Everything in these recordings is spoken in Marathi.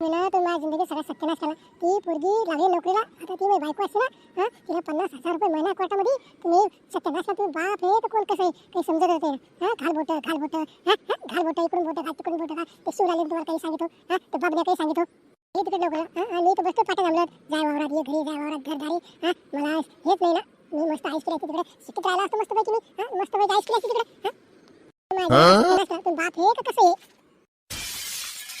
मी ना तर माझ्या जिंदगी सगळ्यात सत्यानाश केला. ती पोरगी लागली नोकरीला. आता ती माझी बायको असते ना हा तिला पन्नास हजार रुपये महिना कोर्टामध्ये तुम्ही सत्यानाशला तुम्ही बाप हे तर कोण कसं आहे? काही समजत होते हा घाल बोट घाल बोट हा घाल बोट इकडून बोट घाल तिकडून बोट घाल. ते शिवराले तुम्हाला काही सांगितो हा ते बाबने काही सांगितो हे तिकडे नोकरीला हा आणि तर बसतो पाटा जमलं जाय वावरात ये घरी जाय वावरात घरदारी हा मला हेच नाही ना. मी मस्त आईस केली तिकडे. शिकत राहिला असतो मस्त पैकी मी. हा मस्त पैकी आईस केली तिकडे. हा. माझ्या सत्यानाश बाप हे का कसं आहे?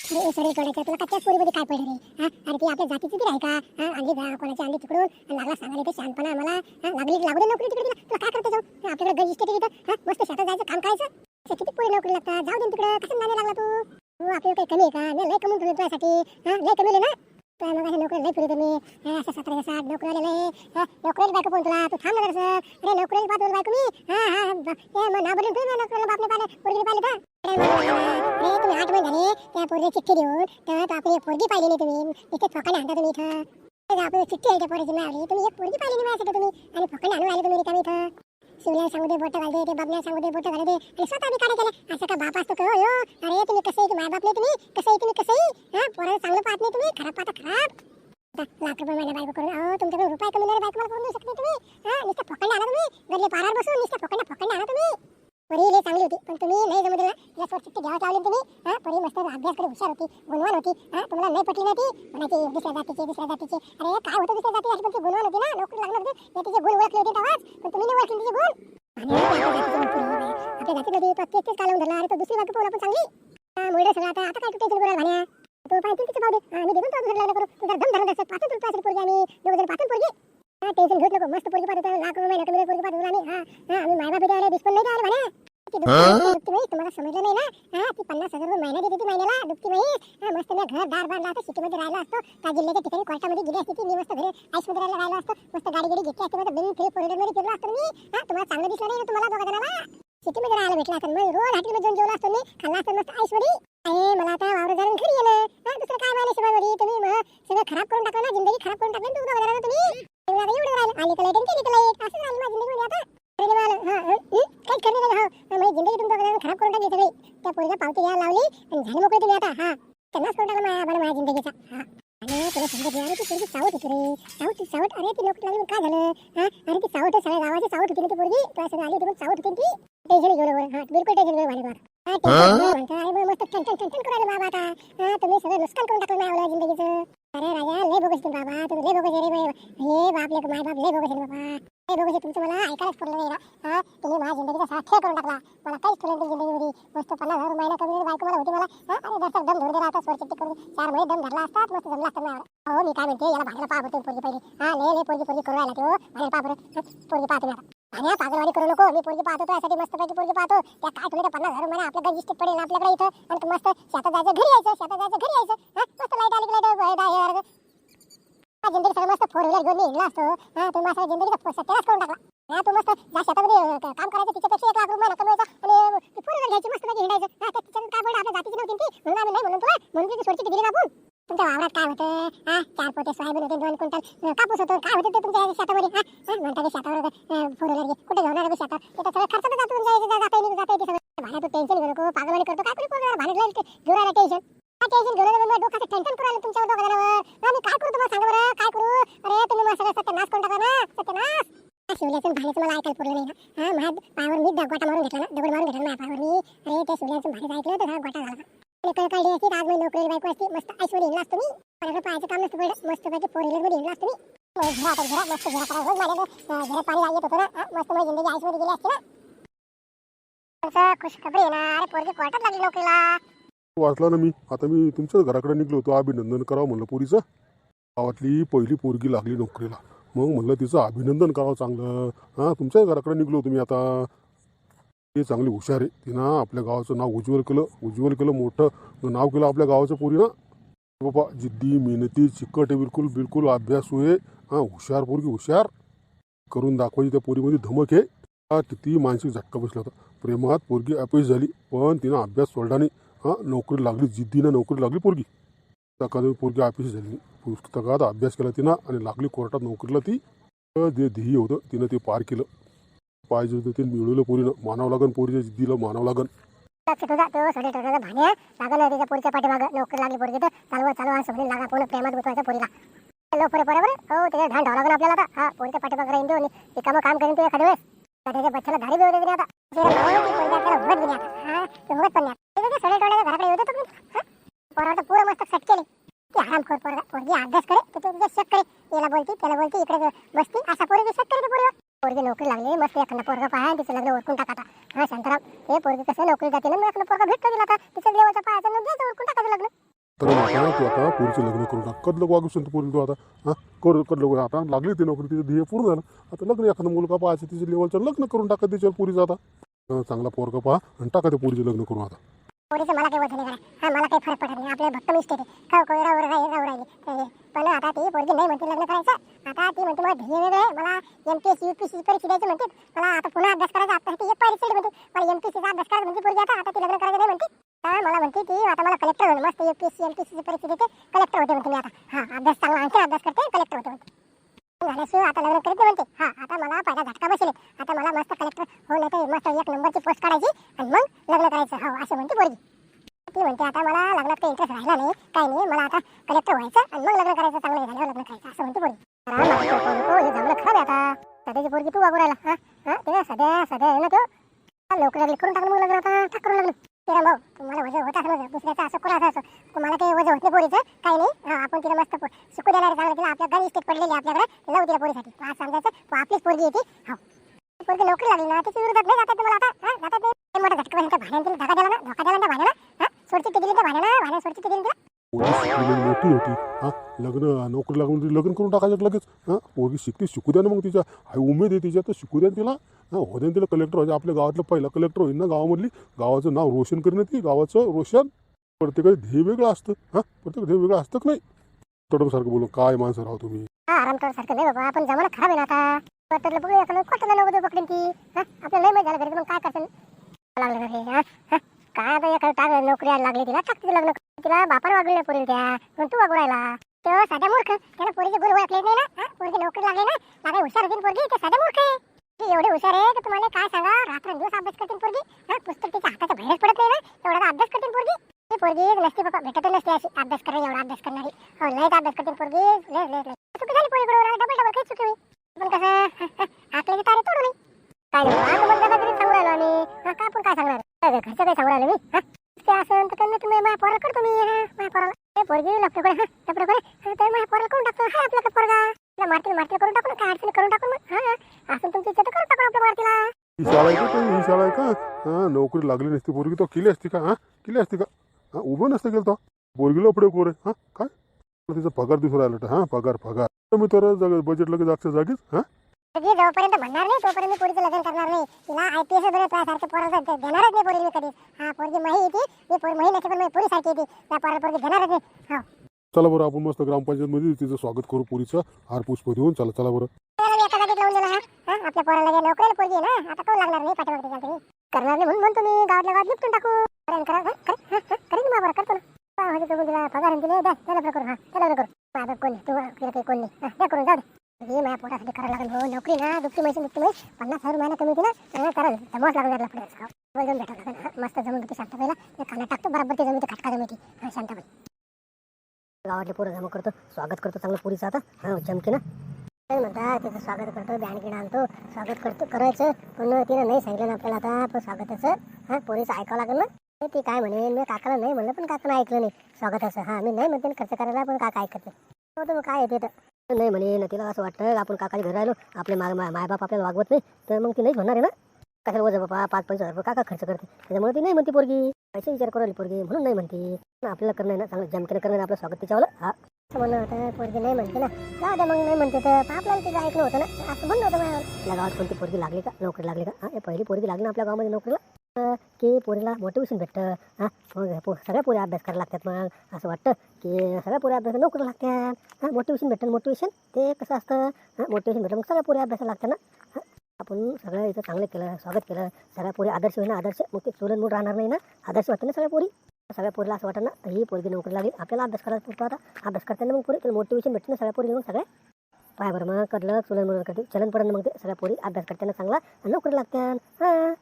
अरे सॉरी कोणाच्या तुला कच्च्या पोरीमध्ये काय पडलं रे? हा? अरे ती आपल्या जातीची ती आहे का? हा? आणली जा कोणाच्या आणली तिकडून? लागला सांगायला ते शानपणा आम्हाला. हा लागली लागू दे नोकरी तिकडे तुला. काय करते जाऊ? आपल्याकडे गरज तिथं. हा मस्त शेतात जायचं काम करायचं. किती पोरी नोकरी लागतात. जाऊ दे तिकडे. कसं नाही लागला तू? हो, आपल्याला काही कमी आहे का? नाही लय कमवून तुझ्यासाठी. हा लय कमी ना? तुला मग अशा नोकरी लय फिरत मी. असं सतरा सात नोकरी आलेलं आहे हा नोकरीला बायको पण तुला? तू थांब ना अरे नोकरीला पाहतो बायको मी? हा हा ब- हे मग नाव बदलून नोकरीला बापने पाहिलं पोरगी पाहिलं का अरे तुम्ही आठ महिने झाले त्या पोरगी चिठ्ठी देऊन तर आपली पोरगी पाहिली नाही तुम्ही. इथे फकाने आणता तुम्ही इथं. तर आपली चिठ्ठी आहे त्या पोरीची मिळाली तुम्ही एक पोरगी पाहिली नाही माझ्यासाठी तुम्ही. आणि फकाने आणून आले तुम्ही रिकामी इथं. शिवला सांगू दे बोट घालते ते बाबल्या सांगू दे बोट घालते. आणि स्वतः मी काय केलं असं का बाप असतो का? हो अरे तुम्ही कसं आहे की माय बाप नाही तुम्ही? कसं आहे तुम्ही? कसं आहे? हा पोराला चांगलं पाहत खराब पाहता खराब. लाख रुपये माझ्या बायको करून अहो तुमच्याकडे रुपये कमी नाही बायको मला करून देऊ शकते तुम्ही. हा नुसतं फकंड आला तुम्ही. गरले पारावर बसून नुसतं फकंड फकंड आला तुम्ही. परी लई चांगली होती पण तुम्ही नाही जमत ना तिला चित्ते घ्यावं चावली तुम्ही. हा परी मस्त अभ्यासकडे हुशार होती गुणवान होती. हा तुम्हाला नाही पटली नाही ती म्हणायची दुसऱ्या जातीची दुसऱ्या जातीची. अरे काय होतं दुसऱ्या जाती अशी पण ती गुणवान होती ना? नोकरी लागणार होती. या तिचे गुण ओळखले होते तेव्हाच. पण तुम्ही नाही ओळखले तिचे गुण. आपल्या जातीमध्ये तो तेच तेच कालावून धरला अरे तो दुसरी बाकी पाहून पण चांगली. हा, मुळे सगळं आता आता काय तू टेन्शन करायला भाण्या? तू पाहिजे तिचं पाहू दे आम्ही देखून तो दुसरं लग्न करू तुझा दम धरून असत पाचून तुला पोरगी आम्ही दोघं जण पाचून पोरगी हा टेन्शन घेत नको मस्त पोरगी पाहतो लाख रुपये कमी पोरगी पाहतो आम्ही हा हा आम्ही मायबाप डिस्काउंट नाही बाई तुम्हाला समजलं नाही ना हा ती पन्नास हजार रुपये महिना देते ती महिन्याला दुप्ती बाई हा मस्त मी घर दार बांधला असतो सिटीमध्ये राहिला असतो त्या जिल्ह्याच्या ठिकाणी कोर्टामध्ये गेली असती ती मी मस्त घरी आईसमध्ये राहिला राहिला असतो मस्त गाडी गाडी घेतली असते मस्त बिन फ्री फोरमध्ये फिरलो असतो मी हा तुम्हाला चांगलं दिसलं नाही ना तुम्हाला दोघा जणाला सिटीमध्ये राहायला भेटला असतं मग रोज हॉटेलमध्ये जाऊन जेवला असतो मी खाल्ला असतो मस्त आईसमध्ये अरे मला आता वावर जाऊन घरी येणं हा दुसरं काय माहिती शिवाय तुम्ही मग सगळं खराब करून टाकलं ना जिंदगी खराब करून टाकली ना तुम्ही दोघा जणांना तुम्ही एवढं आता एवढं राहिलं आली तर लाइट आणि गेली तर लाइट असं झालं माझ्या जिंदगीमध्ये आता अरे देवा, हा हं, हं, काहीच करणे नाही हा माझी जिंदगी तुमच्या दोघा खराब करून टाकली सगळी त्या पोरीला पावती घ्यायला लावली आणि झाले मोकळे तुम्ही आता हा त्यांनाच करून टाकलं माझ्या आम्हाला माझ्या जिंदगीचा हा अरे तुला समजत नाही अरे ती पोरगी सावट होती रे सावट सावट अरे ती नोकरी लागली काय झालं हा? अरे ती सावट सगळ्या गावाची सावट होती ना ती पोरगी तुला सगळं आली होती पण सावट होती ती टेन्शन घेऊ नको हा? बिलकुल टेन्शन घेऊ अरे मग मस्त टन टन टन टन करायला बाबा आता हा तुम्ही सगळं नुकसान करून टाकलं माझ्या जिंदगीचं. अरे राजा लय बोगस तुम्ही बाबा तुम्ही लय बोगस रे हे बाप बापले माय बाप लय बोगस रे बाबा. लय बोगस तुमचं मला ऐकायलाच पडलं नाही ना. हा तुम्ही माझ्या जिंदगीचा साथ ठे करून टाकला. मला काहीच ठेवलं नाही जिंदगीमध्ये. मस्त पन्नास हजार महिना कमी बायको मला होती मला. हा अरे दर्शक दम धरून राहतात आता. स्वरचिट्टी करून चार महिने दम धरला असतात मस्त जमला असतात मला. हो मी काय म्हणते याला भाजला पाहतो बरं पोरगी पहिली. हा लय लय पोरगी पोरगी करू राहिला तो. भाजला पाहा बरं पोरगी पाहतो मी आता. अरे पागलवाडी करू नको. मी पोरगी पाहतो त्यासाठी मस्त पैकी पोरगी पाहतो. त्या काय तुला पन्नास हजार महिना आपल्या गंजिष्ट पडेल आपल्याकडे इथं. आणि तू मस्त शेतात जायचं घरी यायचं शेतात जायचं घरी यायचं. हा? मस्त लाइट आली लाइट आहे हा, जिंदगी सगळं मस्त फोर व्हीलर घेऊन निघला असतो. हा तुम्ही माझ्या जिंदगीचा सत्यानाश करून टाकला. हा तू मस्त ज्या शेतामध्ये काम करायचं तिच्यापेक्षा एक लाख रुपये महिना कमवायचा. आणि फोर व्हीलर घ्यायची मस्त पैकी हिंडायचं. हा त्या तिच्यात काय पडलं आपल्या जातीची नव्हती ती. म्हणून आम्ही नाही म्हणून तुला. म्हणून तिची सोडची दिली आपण तुमच्या वावरात काय होतं हा? चार पोते सोयाबीन होते दोन क्विंटल. कापूस होतो. काय होतं ते तुमच्या शेतामध्ये? हा? म्हणता की शेतावर फोर व्हीलर कुठे घेऊन आलं शेतात? तिथं सगळं खर्च तर जातो तुमच्या जाता येईल जाता सगळं. तू टेन्शन घेऊ नको पागलवाणी करतो. काय करू कोण भाड्यात घेऊन टेन्शन काय टेन्शन घेऊन डोक्याचं टेन्शन करू तुमच्या दोघा काय करू तुम्हाला सांगा बरं? काय करू? अरे तुम्ही मला सगळं सत्यानाश करून टाका ना. शिवल्याचं ऐकायला पडलं नाही ना हा माझ्या पायावर मी द- गोटा मारून घेतला ना दगड मारून घेतला ना माझ्या पायावर मी अरे त्या शिवल्याचं भाड्याचं ऐकलं तर हा गोटा झाला आणि कळ काढली असती तर आज मी नोकरी बायको असती मस्त ऐश्वर्य हिंडला असतो मी माझ्याकडे पाहायचं काम नसतं पडलं मस्त पैकी फोर व्हीलरमध्ये हिंडला असतो मी मग घरात घरात मस्त घरात रोज माझ्या घरात पाणी येत होतं ना हा, मस्त माझी जिंदगी ऐश्वर्य गेली असती ना असं खुश खबरी आहे ना एक वाटत लागली नोकरीला वाचला ना मी. आता मी तुमच्याच घराकडे निघलो होतो. अभिनंदन करावं म्हणलं पोरीचं. गावातली पहिली पोरगी लागली नोकरीला. मग म्हणलं तिचं अभिनंदन करावं चांगलं. हां तुमच्याच घराकडे निघलो होतो मी आता. ते चांगली हुशार आहे. तिनं आपल्या गावाचं नाव उज्ज्वल केलं. उज्ज्वल केलं मोठं. नाव केलं आपल्या गावाचं पोरीनं. बाबा जिद्दी मेहनती चिकट आहे. बिलकुल बिलकुल अभ्यासू आहे. हां हुशार पोरगी हुशार. करून दाखवायची त्या पोरीमध्ये धमक आहे. किती मानसिक झटका बसला होता. प्रेमात पोरगी अपयश झाली पण तिनं अभ्यास सोडला नाही. हां नोकरी लागली जिद्दीनं नोकरी लागली पोरगी. पुस्तकात पोरगी ऑफिस झाली. पुस्तकात अभ्यास केला तिनं आणि लागली कोर्टात नोकरीला ती. जे ध्येय होतं तिनं ते पार केलं. पाहिजे होतं ते मिळवलं पोरीनं. मानावं लागन पोरीच्या जिद्दीला मानावं लागन. लागलं पोरीच्या पाठीमागं. नोकरी लागली पोरगी तर चालवा चालवा पोरीला. लो पोरे बरोबर. हो त्याच्या ध्यान धारी बेवडे दिली आता. त्याला उभत दिली आता? हा? उभत पण नाही आता. टोळ्याच्या घराकडे तुम्ही पोरावर पुरं मस्त आरामखोर पोरगा पोरगी अभ्यास करे तर तुझ्या शक करे. याला बोलती त्याला बोलती इकडे बसती. असा पोरगी शक करे पोरगा. पोरगी नोकरी लागली मस्त एखादा पोरगा पाहा तिचं लग्न ओळखून टाका हा शांताराम हे पोरगी कसं नोकरी जाते ना मग एखादा पोरगा भेटतो दिला आता. तिच्या पाहायचं आणि द्यायचं टाकायचं लग्न. तर तू आता पोरीचं लग्न करून टाक कदलं वागू शकतो पोरी तू आता? हां? कर कदलं आता लागली ती नोकरी तिचं ध्येय पूर्ण झालं. आता लग्न एखादा मुलगा पाहायचं तिच्या लेवलचं लग्न करून टाका तिच्यावर पोरीचं आता. चांगला पोरगा पहा आणि टाका त्या पोरीचं लग्न करून आता. पोरीचं मला काही वजन नाही हा मला काही फरक पडत नाही. आपल्याला भक्त मिस्टेक आहे राहू राहिली. पण आता ती पोरगी नाही म्हणते लग्न करायचं. आता ती म्हणते मला ध्येय वेगळं आहे. मला M P S U P C परीक्षा द्यायची म्हणते. मला आता पुन्हा अभ्यास करायचा. आता एक पायरी म्हणते. मला एम पी सीचा अभ्यास करायचा म्हणते पोरगी. आता आता ती लग्न करायचं नाही म्हणते. तर मला म्हणते ती आता मला कलेक्टर होईल मस्त एम पी सी एम परीक्षा देते. कलेक्टर होते म्हणते मी आता. हा अभ्यास चांगला आणखी अभ्यास करते कलेक्टर होते म्हणते. झाल्याशिवाय आता लग्न करीत म्हणते. हा आता मला पाहिजे झटका बसेल. आता मला मस्त कलेक्टर हो नाही तर मस्त एक नंबरची पोस्ट काढायची आणि मग लग्न करायचं. हो असं म्हणते पोरगी. ती म्हणते आता मला लग्नात काही इंटरेस्ट राहिला नाही काही नाही मला आता कलेक्टर व्हायचं आणि मग लग्न करायचं चांगलं झालं लग्न करायचं. असं म्हणते पोरगी. जमलं खरं आता. सध्याची पोरगी तू वागू राहिला. हा हा ते सध्या सध्या आहे ना तो. लवकर करून टाकलं मग लग्न आता. टाक करून लग्न. तेरा भाऊ तुम्हाला वजन होत असं ना दुसऱ्याचं असं कोणाचं असं तुम्हाला काही वजन होत नाही पोरीचं काही नाही. हा, आपण तिला मस्त पो- शिकू देणार चांगलं तिला आपल्या घरी इस्टेट पडलेली आपल्याकडे जाऊ तिला पोरीसाठी. आज समजायचं तू आपलीच पोरगी येते हो. पोरगी नोकरी लागली ना तिच्या विरोधात नाही जातात तुम्हाला आता हा? जातात ते मोठा झटका भाड्यांतील भाड्याने तिला धक्का दिला ना धोका द्याला ना भाड्याला सोडची सोडचिट्टी दिली त्या भाड्याला भाड्या सोडचिट्टी दिली तिला. पोरगी शिकलेली मोठी होती. हां लग्न नोकरी लागून ती लग्न करून टाकायचं लगेच. हां पोरगी शिकते शिकू द्या ना मग तिच्या. हाय उमेद आहे तिच्या तर शिकू द्या तिला. हां हो द्या तिला कलेक्टर व्हायचं. आपल्या गावातलं पहिला कलेक्टर होईल ना गावामधली. गावाचं नाव रोशन करणं ती. गावाचं रोशन. प्रत्येकाचं ध्येय वेगळं असतं. हां प्रत्येक ध्येय वेगळं असतं का नाही? तडमसारखं बोलून काय माणसं राहा तुम्ही? आराम कर सारखं नाही बाबा. आपण जमाना खराब आहे ना आता. वाटलं बघू खोटं नव्हतं पकडीन ती. आपल्याला नाही माहिती झालं घरी. मग काय करतं लागलं घरी हां. काय आता एखादं टाक नोकरी यायला लागली तिला टाक तिला लग्न तिला बापाने वागले पोरी त्या. पण तू वागू राहिला. तो साध्या मूर्ख. त्याला पोरीचे गुरु ओळखले नाही ना? हा? पोरगी नोकरी लागली ना? लागे हुशार होती ना पोरगी ते साध्या मूर्ख आहे. ती एवढे हुशार आहे तर तुम्हाला काय सांगा? रात्र दिवस अभ्यास करतील पोरगी? हा? पुस्तक तिच्या हाताच्या बाहेरच पडत नाही ना? एवढा अभ्यास करतील पोरगी. ती पोरगी नसते बाबा भेटत नसते अशी. अभ्यास करायला एवढा अभ्यास करणारी. हो लयच अभ्यास करतील पोरगी. लय लय लय चुकी झाली पोरी बरोबर डबल डबल काही चुकी होईल पण कसं आकले तारे तोडू नाही काय नाही आता मग जगा तरी सांगू राहिलो आणि हा का आपण काय सांगणार काय गं, घरचं काय सांगू राहिलो मी हा ते असं तर त्यांना तुम्ही माझ्या पोराला करतो मी हा माझ्या पोराला ते पोरगी लपडे करे हा लपडे करे हा, ते माझ्या पोराला करून टाकतो हा आपल्याकडे पोरगा तिला मारतील मारतील करून टाकू ना काय अडचणी करून टाकू मग हा असं तुमची इच्छा तर करून टाकू आपल्या मारतीला ही शाळा आहे का काही? ही शाळा आहे का हां नोकरी लागली नसती. पोरगी तो केली असती का? हां? केली असती का? हां उभं नसतं गेलं तो. पोरगीला पुढे कोर हां काय? तिचा पगार दिसून राहिला हां पगार पगार. मी तर बजेट लगेच जागच्या जागीच हां? जोपर्यंत म्हणणार नाही तोपर्यंत मी पोरीचं लग्न करणार नाही. तिला आय पी एस वगैरे त्यासारखे पोराचं ते देणारच नाही पोरी मी कधी. हा पोरगी माही येते मी पोर माही नसते पण मी पोरी सारखी येते त्या पोराला पोरगी देणारच नाही. हो. चला बरं आपण मस्त ग्रामपंचायतमध्ये तिचं स्वागत करू पोरीचं. हार पुष्प देऊन. चला चला बरं. आपल्या पोराला नोकरीला पोरगी ना? आता कोण लागणार नाही करणार नाही म्हणून म्हणतो मी गावातल्या गावात निपटून टाकू. करेन करा करेन. बाबा करतो ना. हा, म्हणजे तुम्ही तिला पगार दिले द्या त्याला बरं करू हा त्याला बरं करू. माझं कोण तू तिला काही कोण नाही. द्या करून जाऊ दे. हे माझ्या पोटासाठी करायला लागेल हो नोकरी ना दुसरी मैसी दुसरी मैस पन्नास हजार महिना कमी दिला चांगला करायला जमाच लागून जायला पुढे जाऊन भेटावं लागेल. हा, मस्त जमून किती शांत पहिला ते काना टाकतो बरोबर ते जमीन खटका जमी ती. हा शांत गावातले पोरं जमा करतो स्वागत करतो चांगलं पुरीचं आता. हा जमके ना. काय म्हणतात त्याचं स्वागत करतो बँड गिड आणतो. स्वागत करतो करायचं. पण तिनं नाही सांगितलं ना आपल्याला आता पण स्वागताचं. हा पोरीचं ऐकावं लागेल ना. ते ती काय म्हणे मी काकाला नाही म्हणलं पण काकानं ऐकलं नाही स्वागताचं. हा मी नाही म्हणते ना खर्च करायला पण काका ऐकत नाही. हो, तर मग काय येते तर? नाही म्हणे ना तिला असं वाटतं आपण काकाच्या घरी राहिलो आपले मा मायबाप आपल्याला वागवत नाही तर मग ती नाहीच म्हणणार आहे ना? कशाला वजा बाबा पाच पंच हजार रुपये काका खर्च करते. त्याच्यामुळे ती नाही म्हणते पोरगी. पैसे विचार करू पोरगी म्हणून नाही म्हणते. आपल्याला करणं ना चांगलं जमकेनं करणं आपलं स्वागत तिच्यावर हा. असं म्हणणं होतं पोरगी नाही म्हणते ना. जाऊ द्या मग नाही म्हणते तर आपल्याला तिचं ऐकलं होतं ना. असं म्हणलं होतं माझ्यावर. आपल्या गावात कोणती पोरगी लागली का? नोकरी लागली का? हा पहिली पोरगी लागली ना आपल्या गावामध्ये नोकरीला? की पोरीला मोटिवेशन भेटतं. हां सगळ्या पोरी अभ्यास करायला लागतात मग. असं वाटतं की सगळ्या पोरी अभ्यास नोकरी लागतात हां मोटिवेशन भेटतं. मोटिवेशन ते कसं असतं? हां मोटिवेशन भेटतं. मग सगळ्या पोरी अभ्यासाला लागतं ना. आपण सगळं इथं चांगलं केलं स्वागत केलं. सगळ्या पोरी आदर्श होईना आदर्श. मग ते चुरण मूड राहणार नाही ना. आदर्श वाटतं ना सगळ्या पोरी? सगळ्या पोरीला असं वाटतं ना ही पोरगी नोकरी लागली. आपल्याला अभ्यास करायला पुरतो आता. अभ्यास करताना मग पोरी मोटिवेशन भेटते ना सगळ्या पोरी मग सगळ्या पाय बरं मग कडलं चुलन मुलं करते चलन पडलं मग ते सगळ्या पोरी अभ्यास करताना चांगला नोकरी लागतात हां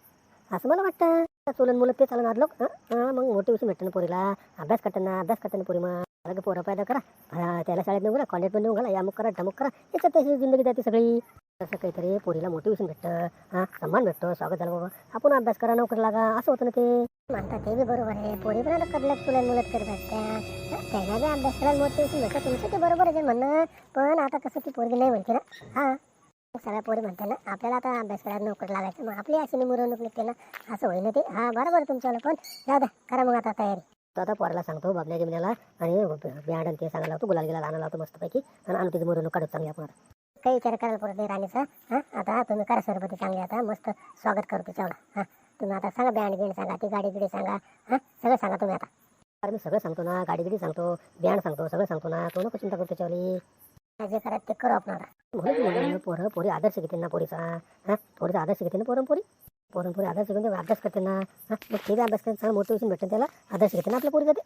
असं मला वाटतं. चुलन मुलं ते चालून आदलो हां मग मोटिवेशन भेटतं ना पोरीला. अभ्यास करताना अभ्यास करताना पोरी मग अलग पोरं पायदा करा. त्याला शाळेत नेऊ घाला कॉलेजमध्ये नेऊ घाला यामुक करा ढमक करा. याच्यात त्याची जिंदगी जाते सगळी. तसं काहीतरी पोरीला मोटिवेशन भेटतं. हां सन्मान भेटतो स्वागत झालं बाबा. आपण अभ्यास करा नोकरी लागा असं होतं ना ते. म्हणतात ते बी बरोबर आहे. पोरी पण आता कडलक तुला मुलत करत असत्या. त्याला बी अभ्यास करायला मोटिवेशन भेटतं तुमचं ते बरोबर आहे म्हणणं. पण आता कसं ती पोरगी नाही म्हणते ना. हां सगळ्या पोरी म्हणते ना आपल्याला आता अभ्यास करायला नोकरी लागायचं मग आपली अशी निमुरवणूक निघते ना. असं होईना ते. हां बरोबर तुमच्याला पण जाऊ द्या करा मग आता तयारी. तो आता पोराला सांगतो बाबल्या जिमण्याला आणि बँड आणि ते सांगायला लावतो गुलाल गेला आणा लावतो मस्तपैकी आणि आणू तिची मरून काढत चांगली आपण. काही विचार करायला पडत नाही राणीचा. हां आता तुम्ही करा सरबती चांगली आता मस्त स्वागत करू तिच्यावर हां. तुम्ही आता सांगा बँड गिंड सांगा ती गाडी गिडी सांगा. हां? सगळं सांगा तुम्ही आता. अरे मी सगळं सांगतो ना गाडी बिडी सांगतो बँड सांगतो सगळं सांगतो ना. तो नको चिंता करतो काय जे करायचं ते करू आपण म्हणून म्हणलं, पोरं पोरी आदर्श घेते ना पोरीचा. हां? पोरीचा आदर्श घेते ना पोरं पोरी? पोरं पोरी आदर्श घेऊन अभ्यास करते ना. हां? मग ते बी अभ्यास करते चांगलं मोटिवेशन भेटेल त्याला. आदर्श घेते ना आपल्या पोरी ते.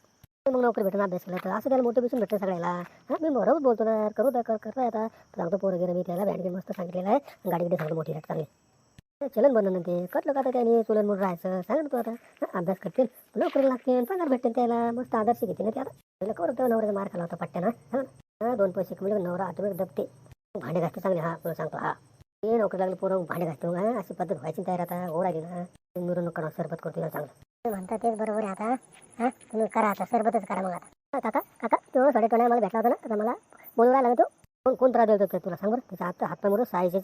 मग नोकरी भेटेल अभ्यास केला तर. असं त्याला मोटिवेशन भेटतं सगळ्याला. हां? मी बरोबर बोलतो ना करू कर करता आता. सांगतो पोरं गेलं मी त्याला बँड मस्त सांगितलेलं आहे. गाडी बिडी सांगतो मोठी चांगली. चलन बनवणं ते कटलं का आता त्याने? चुलन म्हणून राहायचं. सांग ना तू आता. अभ्यास करतील. नोकरी लागतील. पगार भेटतील त्याला. मस्त आदर्श घेते ना ते आता. कवर नवऱ्याचा मार खाला होता पट्ट्यानं. ना दोन पैसे कमी नवरा ऑटोमॅटिक दबते. भांडे घासते चांगले. हा तुला सांगतो. हा. ते नोकरी लागले पोरं भांडे घासतो हा अशी पद्धत व्हायची तयार आता. हो राहिली ना. मिरवणूक करा सरबत करतो चांगलं. म्हणता तेच बरोबर आहे आता. हा तुम्ही करा आता. सरबतच करा मग आता. काका काका तो साडे मला भेटला होता ना. आता मला बोलू राहिला ना तो. कोण कोण त्रास देतो तुला? सांग बरं. त्याच्या हात हात मरून सायचे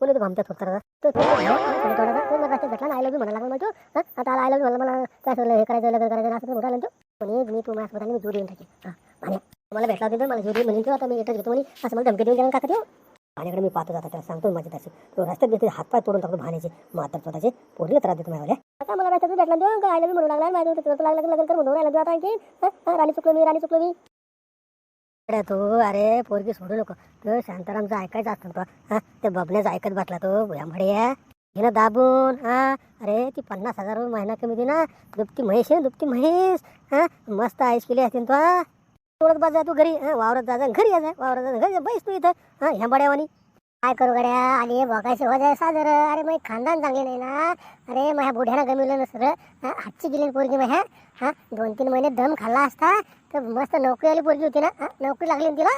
कोणी तो भामत्यात होता तो तो- भेटला ना आय लव्ह म्हणायला लागला माहिती आता आय लव्ह मला मला काय सगळं हे करायचं लग्न करायचं असं म्हणाला तो पण मी तू माझ्यासोबत आली, मी जोडी येऊन टाकी हां आणि मला भेटला होती मला जोडी म्हणून आता मी येतच घेतो म्हणे. असं मला धमकी देऊन जाणार का तो माझ्याकडे मी पाहतो जाता त्याला सांगतो माझी तशी. तो रस्त्यात घेते हातपाय तोडून टाकतो भाण्याचे. मात्र स्वतःचे पोरीला त्रास देतो माझ्या आता मला भेटतो भेटला तो आय लव्ह म्हणू लागला माझ्या लागला लग्न कर म्हणून राहिला तू आता आणखी राणी चुकलो मी राणी चुकलो मी. अरे तू अरे पोरगी सोडू नको. तो शांतारामचं ऐकायचं असतं तो हा? ते बबण्याचं ऐकत बसला तो या म्हड्या हिनं दाबून हा? अरे ती पन्नास हजार रुपये महिना कमी दे ना. दुपती म्हैस आहे दुपती म्हैस हा? मस्त आईस केली असतील तो थोडं बाजा तू घरी हा? वावरात जा घरी या जा वावरात जा घरी बैस तू इथं हा? ह्या बड्यावानी. काय करू गड्या? आली बघायचं हो जाय साजर. अरे मग खानदान चांगले नाही ना? अरे माझ्या बुढ्यानं गमिवलं ना सर हातची गेली पोरगी माझ्या हा दोन तीन महिने दम खाल्ला असता. तर मस्त नोकरी आली पोरगी होती ना? नोकरी लागली ना तिला?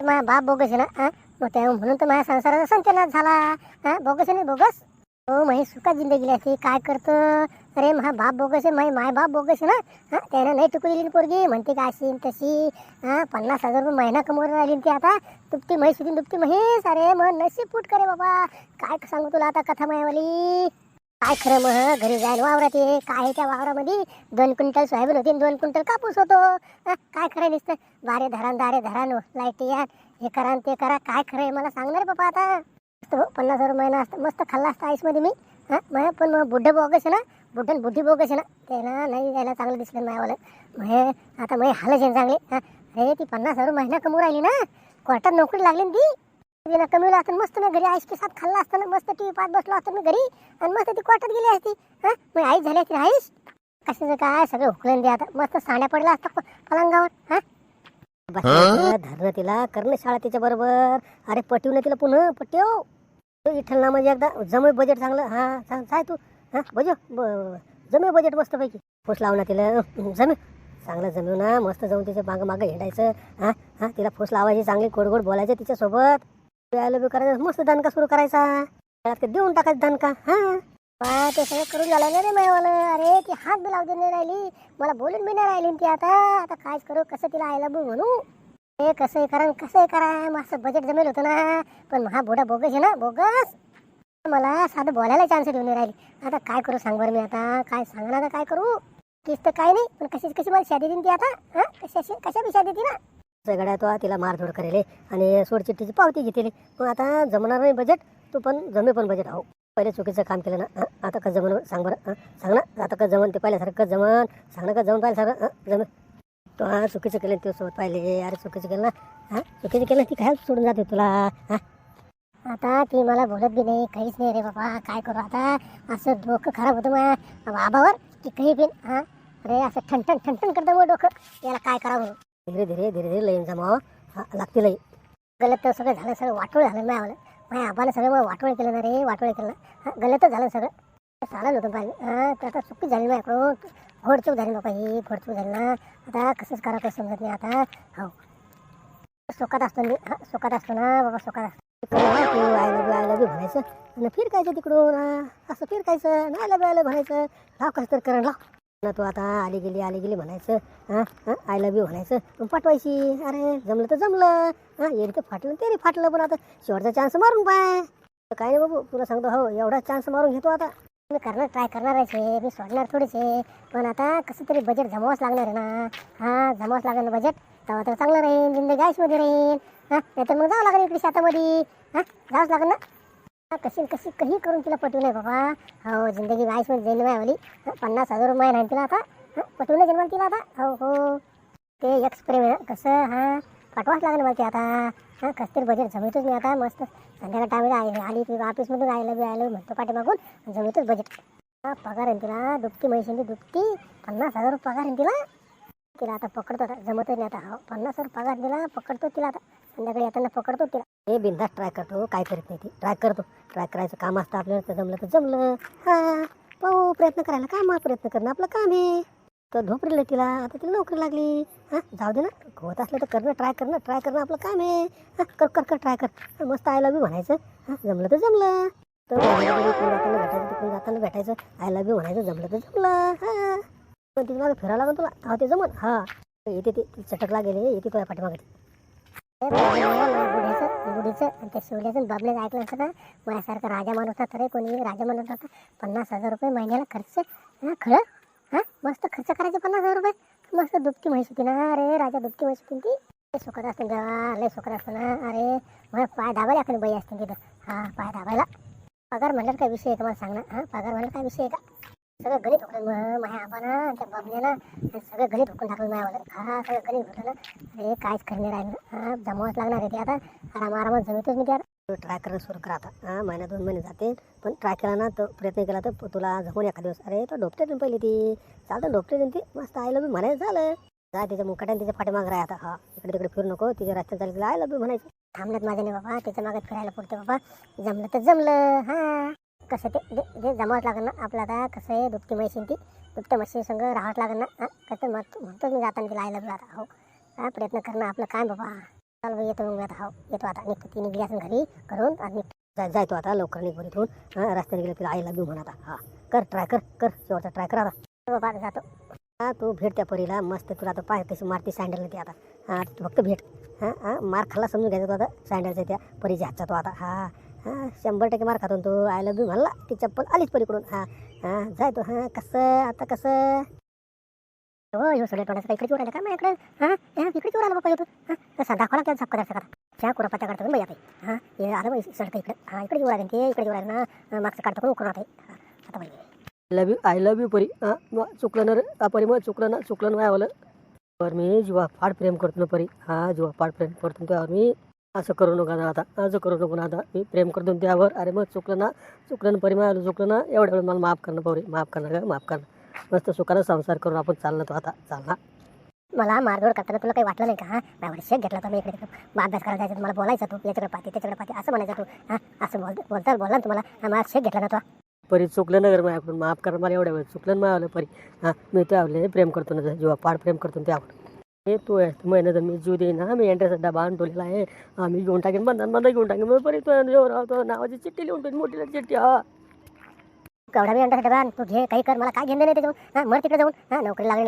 माझा बाप बोगस आहे ना? हा मग त्या म्हणून तर माझ्या संसाराचा संचलनात झाला. हा बोगस नाही ना बोगस? हो माझी सुखात जिंदगी असते. काय करतं? अरे महा बाप बोगस आहे माझी माय बाप बोगस आहे ना? हा त्यानं नाही टुकली दिली पोरगी. म्हणते का अशी तशी? हा पन्नास हजार रुपये महिना कमवून राहिली ती आता दुपती म्हैस होती दुपती म्हैस. अरे मग नशीब फूट करे बाबा. काय सांगू तुला आता कथा मायावाली? काय खरं मग घरी जायला वावरात ये. काय आहे त्या वावरामध्ये? दोन क्विंटल सोयाबीन होती दोन क्विंटल कापूस होतो. हा, काय खरं दिसतं बारे धरण दारे धरान लाइट या हे करा ते करा. काय खरं आहे मला सांगणार बाबा आता? मस्त हो, पन्नास हजार महिना असतं. मस्त खाल्ला असता आईसमध्ये मी. हां मग पण मग बुड्ढं बोगस आहे ना? बुड्ढन बुद्धी बोगस आहे ना त्याला नाही जायला चांगलं दिसलं मायावालं. मग आता मग हालच आहे चांगले. अरे ती पन्नास हजार महिना कमवू राहिली ना. कोर्टात नोकरी लागली ना ती. तिला कमीला असतं मस्त मी घरी. आईस साथ खाल्ला असताना मस्त टी व्ही पाहत बसलो असतो मी घरी. आणि मस्त ती कोर्टात गेली असती. हां? मग आई झाली असती आईस? कशाचं काय? सगळं हुकलं दे आता. मस्त साड्या पडल्या असतात पलंगावर. हां? बसलं धरणं तिला करणं शाळा तिच्या बरोबर. अरे पटवून तिला पुन्हा पट्यो विठ्ठल ना म्हणजे एकदा जमय बजेट चांगलं. हा सांग काय तू. हा? बजो ब- जमे बजेट मस्त पैकी फुस लावणार तिला. अं, चांगलं जमेव ना. मस्त जाऊन तिच्या मागं मागं हिंडायचं. हा? हा? तिला फुस लावायची चांगली गोड गोड बोलायचं तिच्यासोबत. यायला बी करायचं. मस्त दणका सुरू करायचा. ते देऊन टाकायचं दणका. हा? पा ते सगळं करून झालं ना रे मायवालं. अरे ती हात बी लावून नाही राहिली. मला बोलून बी नाही राहिली ती आता. आता कायच करू. कसं तिला आयला बू म्हणू. हे कसंही करा कसं कसंही करा. मस्त बजेट जमेल होतं ना. पण हा बोडा बोगस आहे ना बोगस. मला साधं बोलायला चान्स देऊन नाही राहिली. आता काय करू सांग बरं मी आता? काय सांगणार आता काय करू? किस्त तर काय नाही पण कशीच कशी मला शादी देईन ती आता? हा? कशी कशा बी शादी देते ना? सगळ्या तो तिला मारधोड करेल आणि सोडचिट्टीची पावती घेतली. मग आता जमणार नाही बजेट तू पण जमे पण बजेट आहो पहिले चुकीचं काम केलं ना आता का जमन सांग बरं सांग ना आता का जमन? ते पहिल्यासारखं जमन? सांग ना का जमन पाहिलं सारं जमे. जमन तो हा चुकीचं केलं ते सोबत पाहिले. अरे चुकीचं केलं ना हा? चुकीचं केलं ती काय सोडून जाते तुला? हा? आता ती मला बोलत बी नाही काहीच नाही रे बाबा काय करू आता? असं डोकं खराब होतं माझ्या बाबावर की काही बिन हा? अरे असं ठणठण ठणठण करतं मग डोकं. याला काय करावं? म्हणून. धीरे धीरे धीरे धीरे लईन जमाव हो. लागते लई. गलत तर सगळं झालं सगळं वाटोळ झालं माझ्या माझ्या आबानं सगळं मग वाटोळ केलं ना रे वाटोळ केलं ना. हा, गलतच झालं सगळं. चालेल होतं पाहिजे हां तर आता चुकी झाली माझ्याकडून. घोडचूक झाली बाबा ही घोडचूक झाली ना. आता कसंच करावं काही समजत नाही आता. हो. सुखात असतो मी. हा सुखात असतो ना बाबा सुखात असतो. आय लव्ह आय म्हणायचं आणि फिरकायचं तिकडून असं फिरकायचं ना आय लव्ह म्हणायचं लाव कसं तर करण लाव ना तू आता आली गेली आली गेली म्हणायचं हां हां बी म्हणायचं मग पाठवायची अरे जमलं तर जमलं हां येरी तर फाटलं तरी फाटलं पण आता शेवटचा चान्स मारून पाय काय नाही बाबू तुला सांगतो हो एवढा चान्स मारून घेतो आता मी करणार ट्राय करणार आहे मी सोडणार थोडेसे आहे पण आता कसं तरी बजेट जमावंच लागणार आहे ना हां जमावंच लागणार ना बजेट तेव्हा तर चांगलं राहील जिंदगी आयुषमध्ये राहील. हां नाहीतर मग जावं लागेल इकडे शेतामध्ये. हां जावंच लागेल ना. कशी कशी काही करून तिला पटवू नाही बाबा. हो जिंदगी आयुषमध्ये जाईल मायवाली पन्नास हजार रुपये नाही तिला आता. हं, पटवू नाही जन्माला तिला आता. हो हो. ते एक्सपेरिमेंट कसं? हां पाठवाच लागेल मला ते आता. हां कसं तरी बजेट जमवतोच मी आता मस्त. संध्याकाळ टायमाला आली आली ती ऑफिसमधून आयला बी आलं म्हणतो पाठीमागून जमवतोच बजेट हा पगार आहे तिला दुपटी म्हैशी दुपटी. पन्नास हजार रुपये पगार आहे तिला. तिला आता पकडतो आता जमतच नाही आता. हा पन्नास हजार पगार दिला पकडतो तिला आता. संध्याकाळी येताना पकडतो तिला. हे बिंदास ट्राय करतो काय करत नाही ती. ट्राय करतो. ट्राय करायचं काम असतं आपल्याला तर जमलं तर जमलं. हा पाहू प्रयत्न करायला काम प्रयत्न करणं? आपलं काम आहे. तर झोपलेलं तिला आता तिला नोकरी लागली. हां जाऊ दे ना. होत असलं तर करणं ट्राय करणं ट्राय करणं आपलं काम आहे. हां कर कर कर ट्राय कर. मस्त आय लव्ह यू म्हणायचं. हां जमलं तर जमलं. तर जाताना भेटायचं तिकडून जाताना भेटायचं. आय लव्ह यू म्हणायचं जमलं तर जमलं. हां. पण तिथे मागे फिरायला लागून तुला. हा ते जमन. हा. येते ते. चटकला गेले येते तुझ्या पाठीमागे बुढीचं आणि त्या शिवल्याचं बाबल्याचं ऐकलं असतं ना? माझ्यासारखा राजा माणूस होता तरी कोणी राजा माणूस होता पन्नास हजार रुपये महिन्याला खर्च. हा खळ हा मस्त खर्च करायचे पन्नास हजार रुपये. मस्त दुबकी म्हैस होती ना? अरे राजा दुबकी म्हैस होती ती? लय सुखत असते देवा लय सुखत असतं ना? अरे मला पाय दाबायला आपण बाई असते तिथं. हा पाय दाबायला. पगार म्हणलं काय विषय आहे का? मला सांग ना. हा पगार म्हणलं काय विषय आहे का? सगळं गणित हुकलं मग माझ्या आबानं त्या बाबल्यानं सगळं गणित हुकून टाकलं माझ्यावर हा सगळं गणित हुकलं अरे काहीच करणार राहिलं हा जमावच लागणार आहे ते आता. आराम आरामात जमतोच मी त्या ट्राय करणं सुरू करा आता. हां महिना दोन महिने जाते पण ट्राय केला ना तर प्रयत्न केला तर तुला जमून एखाद दिवस. अरे तो डोपटे देऊन पहिली ती. चालतं डोपटे देऊन ती. मस्त आयला मी म्हणायचं झालं. जा तिच्या मुकाट्याने तिच्या पाठीमाग राहा आता. हा इकडे तिकडे फिरू नको. तिच्या रस्त्यात चालली आयला मी म्हणायचं. थांबल्यात माझ्या नाही बाबा. तिच्यामागे फिरायला पुरते बाबा. जमलं तर जमलं. हां. कसं ते? जे जे जमावंच लागेल ना. आपलं आता कसं आहे दुपटी म्हैशीन ती. दुपट्या म्हशी संग राहावंच लागेल ना. कसं मग म्हणतोच मी जाताना तिला आयला बी आता. हो. काय प्रयत्न करणं आपलं काय बाबा. चाल बाई येतो मग मी आता. हो येतो आता. निघतो ती निघली असेल घरी करून आणि जाय जायतो आता लवकर निघून इथून रस्त्याने गेलं तिला आईला बी म्हण आता. हा कर ट्राय कर कर. शेवटचा ट्राय कर आता. बाबा जातो. तू भेट त्या परीला. मस्त तुला आता पाय तशी मारती सँडल ती आता. हां फक्त भेट. हां हां मार खाल्ला समजून घ्यायचा तो आता. सँडलचा त्या परीच्या हातचा तो आता. हा. हां शंभर टक्के मार खातो तो. आय लव्ह यू म्हणला. ती चप्पल आलीच पलीकडून. हां हां जाय तो. हां कसं आता कसं? हो हो सगळ्या तोंडाचं इकडे चोर का मग इकडे हां इकडे चोर आला बाबा येतो हां तसा दाखवला त्याला साफ करायचा का त्या कुरापाच्या काढतो बाई आता हां हे आलं बाई सडतं इकडे. हां इकडे जोर आलं ते इकडे जोर ना मागचं काढतो पण उकरून आता. हां आता बाई love you I love you Pari. हां मग चुकलं ना रे? परी मग चुकलं ना चुकलं ना आलं पर मी जीवा फाड प्रेम करतो ना परी. हां जीवा फाड प्रेम करतो त्यावर मी. असं करू नका ना आता. असं करू नको ना आता. मी प्रेम करतो त्यावर. अरे मग चुकलं ना. चुकलं ना परी मला चुकलं ना एवढ्या वेळ मला माफ करणं परी. माफ करणार का? माफ करणं. मस्त सुखानं संसार करून आपण चालणार तो आता. चालणार मला मारधोड करताना तुला काही वाटलं नाही का हां? माझ्याकडे शेक घेतला मी इकडे. मग अभ्यास करायला जायचं मला बोलायचं तू. याच्याकडे पाहते त्याच्याकडे पाहते. असं म्हणायचं तू हां? असं बोल बोलता बोलला ना तुम्हाला. हां मला शेक घेतला ना तो. परी चुकलं ना माझ्याकडून. माफ कर मला एवढ्या वेळ चुकलं ना मला परी. हां मी त्यावले प्रेम करतो ना जेव्हा पाड प्रेम करतो त्यावर. तू महिन्यात मी जीव देईन. मी एंट्रेस डबा आणून ठेवलेला आहे. हा मी घेऊन टाकेन बंधन बंद घेऊन टाकेन. मग परी तू जेव्हा राहतो नावाची चिठ्ठी लिहून ठेवीन मोठी चिठ्ठी हा. केवढा मी डबा तू घे काही कर. मला काय घेणं नाही त्याच्यावर हां मर तिकडे जाऊन. हां नोकरी लागली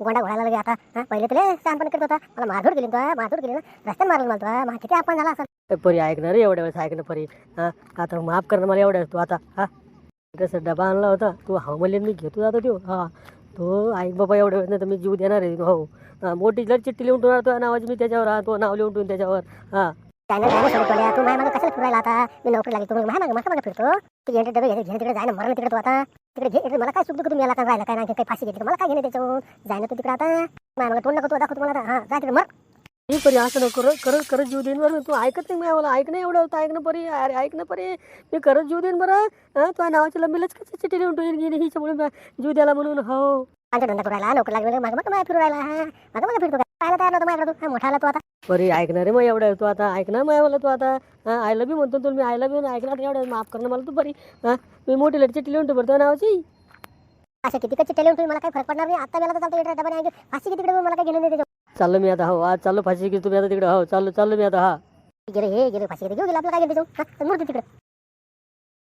गोंडा घोडायला आता. हां पहिले तुला शहाणपण करत होता. मला मारधोड केली तो मारधोड केली ना. रस्त्यात मारलं मला तो मला किती आपण झाला असं परी ऐकणार एवढ्या वेळेस ऐकणं परी. हां आता माफ करणं मला एवढ्या वेळेस तू आता. हा. डबा आणला होता. तू हा म्हणले मी घेतो जातो तो हा. तो आई बाबा एवढ्या वेळेस नाही तर मी जीव देणार आहे. हो. मोठी जर चिठ्ठी लिहून ठेवणार तो नावाची मी त्याच्यावर राहतो तो नाव लिहून ठेवून त्याच्यावर. हां. त्यानं सांगितलं तू माझ्या मागं फिरायला आता? मी नोकरी लागली तू माझ्या मागं मागं फिरतो. तू डबे तिकडे जायला मरण तिकडे तू आता. तिकडे घे मला काय सुद्धा तुम्ही याला काय राहिला काय नाही काही फाशी घेतली मला काय घेणे त्याच्यावर जाय ना तू तिकडे आता. माझ्या तोंड नको तू दाखवतो मला आता. हां जा तिकडे मर. मी परी असं नको करत करत करत जीव देईन बरं. तू ऐकत नाही मला ऐकणं एवढं होतं ऐकणं परी अरे ऐकणं परी. मी करत जीव देईन बरं. हां तुझ्या नावाची लंबीलाच कसं चिठी लिहून ठेवीन गेली हिच्यामुळे जीव द्यायला म्हणून. हो. माझा धंदा करायला नोकर लागले मग मग फिरू राहिला हां. मग मग फिरतो पाहिला तयार नव्हतं माझ्याकडे तू. मोठा आला तू आता. परी ऐकणार रे मग एवढं. तू आता ऐकणार मग मला तू आता. आय लव्ह यू म्हणतो तुला मी आय लव्ह यू ऐकणार एवढं. माफ करणं मला तू परी. हां मी मोठी लट चिठी लिहून ठेवतो नावाची. अशा किती कच्ची लिहून मला काही फरक पडणार नाही. आता मला तर चालतं फाशी किती मला काही घेऊन देते. चाललो मी आता हो आज चाललो फाशी की तुम्ही आता तिकडे हो चाललो चाललो मी आता हा. गिरे हे गिरे फाशी गिरे घेऊ गेला आपलं काय घेऊन मूर्ती तिकडे.